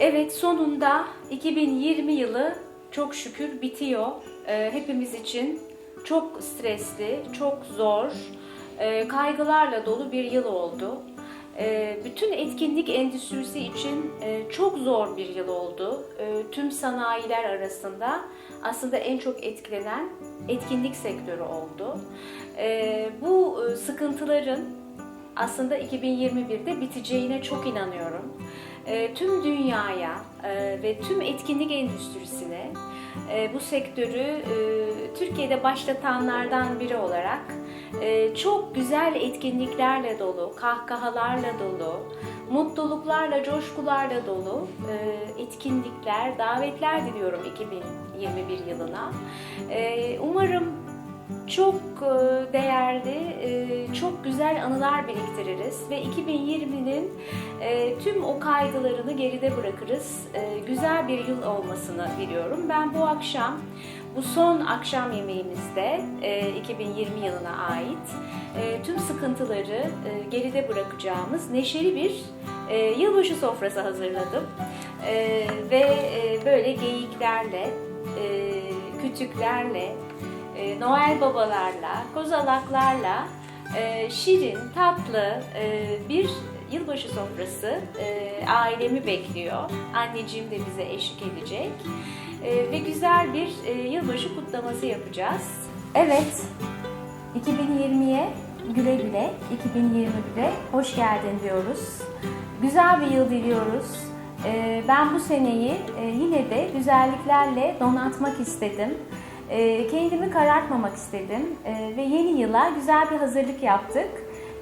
Evet sonunda 2020 yılı çok şükür bitiyor. Ee, hepimiz için çok stresli, çok zor, e, kaygılarla dolu bir yıl oldu. Ee, bütün etkinlik endüstrisi için e, çok zor bir yıl oldu. Ee, tüm sanayiler arasında aslında en çok etkilenen etkinlik sektörü oldu. Ee, bu e, sıkıntıların aslında 2021'de biteceğine çok inanıyorum. E, tüm dünyaya e, ve tüm etkinlik endüstrisine e, bu sektörü e, Türkiye'de başlatanlardan biri olarak çok güzel etkinliklerle dolu, kahkahalarla dolu, mutluluklarla, coşkularla dolu etkinlikler, davetler diliyorum 2021 yılına. Umarım çok e, değerli, e, çok güzel anılar biriktiririz ve 2020'nin e, tüm o kaygılarını geride bırakırız. Güzel bir yıl olmasını diliyorum. Ben bu akşam, bu son akşam yemeğimizde e, 2020 yılına ait tüm sıkıntıları geride bırakacağımız neşeli bir yılbaşı sofrası hazırladım. Ve böyle geyiklerle, kütüklerle, e, Noel babalarla, kozalaklarla e, şirin, tatlı e, bir yılbaşı sofrası ailemi bekliyor. Anneciğim de bize eşlik edecek. Ve güzel bir yılbaşı kutlaması yapacağız. Evet, 2020'ye güle güle, 2021'e hoş geldin diyoruz. Güzel bir yıl diliyoruz. Ben bu seneyi yine de güzelliklerle donatmak istedim. E, kendimi karartmamak istedim E, ve yeni yıla güzel bir hazırlık yaptık.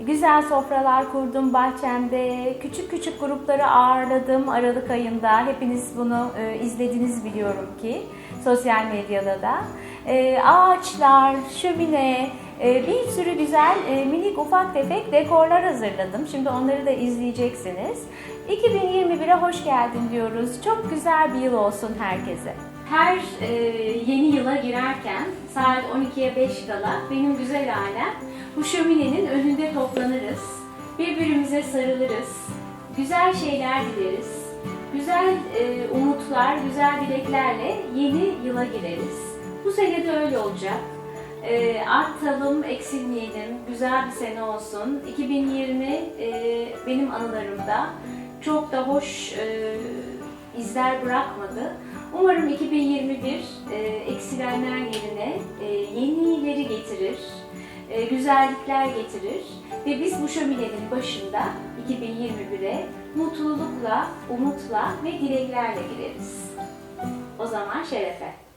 Güzel sofralar kurdum bahçemde, küçük küçük grupları ağırladım Aralık ayında. Hepiniz bunu e, izlediniz biliyorum ki sosyal medyada da. E, ağaçlar, şömine, e, bir sürü güzel e, minik ufak tefek dekorlar hazırladım. Şimdi onları da izleyeceksiniz. 2021'e hoş geldin diyoruz. Çok güzel bir yıl olsun herkese. Her e, yeni yıla girerken saat 12'ye 5 kala benim güzel ailem bu şöminenin önünde toplanırız. Birbirimize sarılırız. Güzel şeyler dileriz. Güzel e, umutlar, güzel dileklerle yeni yıla gireriz. Bu sene de öyle olacak. E, artalım, eksilmeyelim, güzel bir sene olsun. 2020 e, benim anılarımda çok da hoş e, izler bırakmadı. Umarım 2021 e, eksilenler yerine e, yenileri getirir, e, güzellikler getirir ve biz bu şöminenin başında 2021'e mutlulukla, umutla ve dileklerle gireriz. O zaman şerefe.